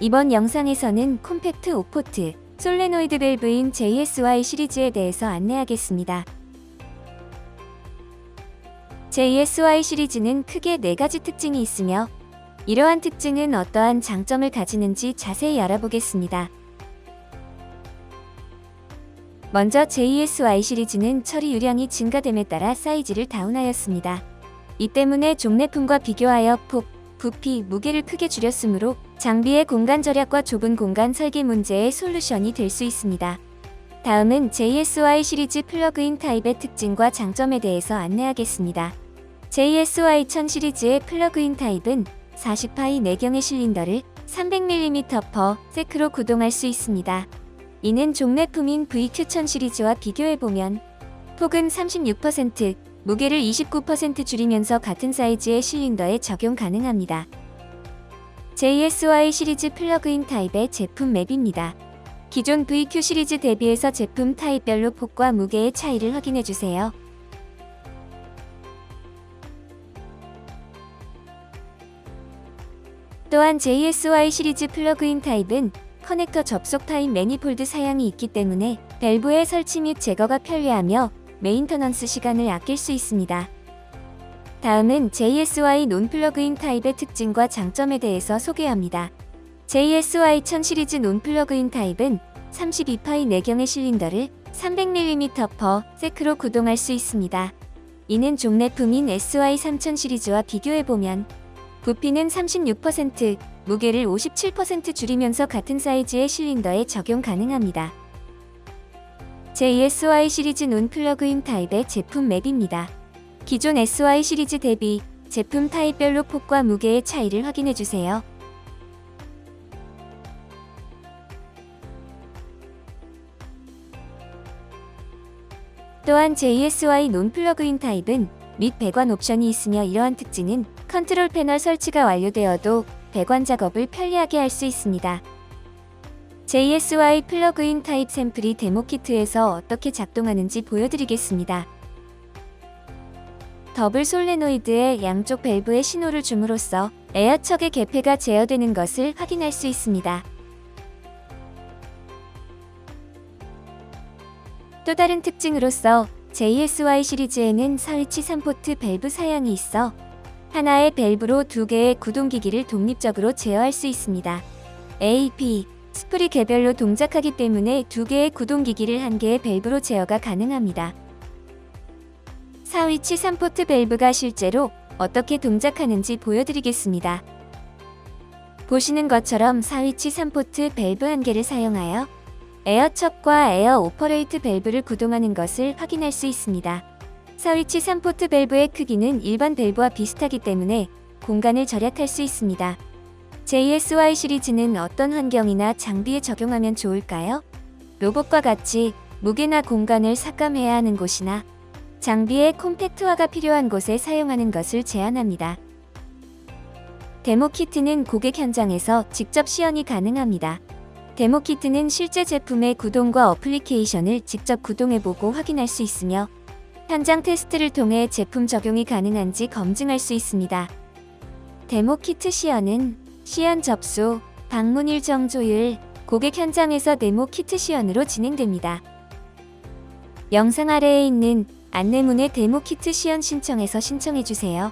이번 영상에서는 콤팩트 오포트 솔레노이드 밸브인 JSY 시리즈에 대해서 안내하겠습니다. JSY 시리즈는 크게 네 가지 특징이 있으며 이러한 특징은 어떠한 장점을 가지는지 자세히 알아보겠습니다. 먼저 JSY 시리즈는 처리 유량이 증가됨에 따라 사이즈를 다운하였습니다. 이 때문에 종래품과 비교하여 폭, 부피, 무게를 크게 줄였으므로 장비의 공간 절약과 좁은 공간 설계 문제의 솔루션이 될 수 있습니다. 다음은 JSY 시리즈 플러그인 타입의 특징과 장점에 대해서 안내하겠습니다. JSY 1000 시리즈의 플러그인 타입은 40파이 내경의 실린더를 300mm per 세크로 구동할 수 있습니다. 이는 종래품인 VQ1000 시리즈와 비교해보면 폭은 36%, 무게를 29% 줄이면서 같은 사이즈의 실린더에 적용 가능합니다. JSY 시리즈 플러그인 타입의 제품 맵입니다. 기존 VQ 시리즈 대비해서 제품 타입별로 폭과 무게의 차이를 확인해주세요. 또한 JSY 시리즈 플러그인 타입은 커넥터 접속 타입 매니폴드 사양이 있기 때문에 밸브의 설치 및 제거가 편리하며 메인터넌스 시간을 아낄 수 있습니다. 다음은 JSY 논 플러그인 타입의 특징과 장점에 대해서 소개합니다. JSY 1000 시리즈 논 플러그인 타입은 32파이 내경의 실린더를 300mm per 세크로 구동할 수 있습니다. 이는 종래품인 SY 3000 시리즈와 비교해보면 부피는 36%, 무게를 57% 줄이면서 같은 사이즈의 실린더에 적용 가능합니다. JSY 시리즈 논 플러그인 타입의 제품 맵입니다. 기존 SY 시리즈 대비 제품 타입별로 폭과 무게의 차이를 확인해주세요. 또한 JSY 논 플러그인 타입은 밑 배관 옵션이 있으며 이러한 특징은 컨트롤 패널 설치가 완료되어도 배관 작업을 편리하게 할 수 있습니다. JSY 플러그인 타입 샘플이 데모 키트에서 어떻게 작동하는지 보여드리겠습니다. 더블 솔레노이드의 양쪽 밸브에 신호를 줌으로써 에어척의 개폐가 제어되는 것을 확인할 수 있습니다. 또 다른 특징으로서 JSY 시리즈에는 사위치 3포트 밸브 사양이 있어 하나의 밸브로 두 개의 구동기기를 독립적으로 제어할 수 있습니다. AP, 스프리 개별로 동작하기 때문에 두 개의 구동기기를 한 개의 밸브로 제어가 가능합니다. 사위치 3포트 밸브가 실제로 어떻게 동작하는지 보여드리겠습니다. 보시는 것처럼 사위치 3포트 밸브 한 개를 사용하여 에어척과 에어 오퍼레이트 밸브를 구동하는 것을 확인할 수 있습니다. 사위치 3포트 밸브의 크기는 일반 밸브와 비슷하기 때문에 공간을 절약할 수 있습니다. JSY 시리즈는 어떤 환경이나 장비에 적용하면 좋을까요? 로봇과 같이 무게나 공간을 삭감해야 하는 곳이나 장비의 콤팩트화가 필요한 곳에 사용하는 것을 제안합니다. 데모 키트는 고객 현장에서 직접 시연이 가능합니다. 데모 키트는 실제 제품의 구동과 어플리케이션을 직접 구동해보고 확인할 수 있으며 현장 테스트를 통해 제품 적용이 가능한지 검증할 수 있습니다. 데모 키트 시연은 시연 접수, 방문 일 정 조율, 고객 현장에서 데모 키트 시연으로 진행됩니다. 영상 아래에 있는 안내문의 데모 키트 시연 신청에서 신청해주세요.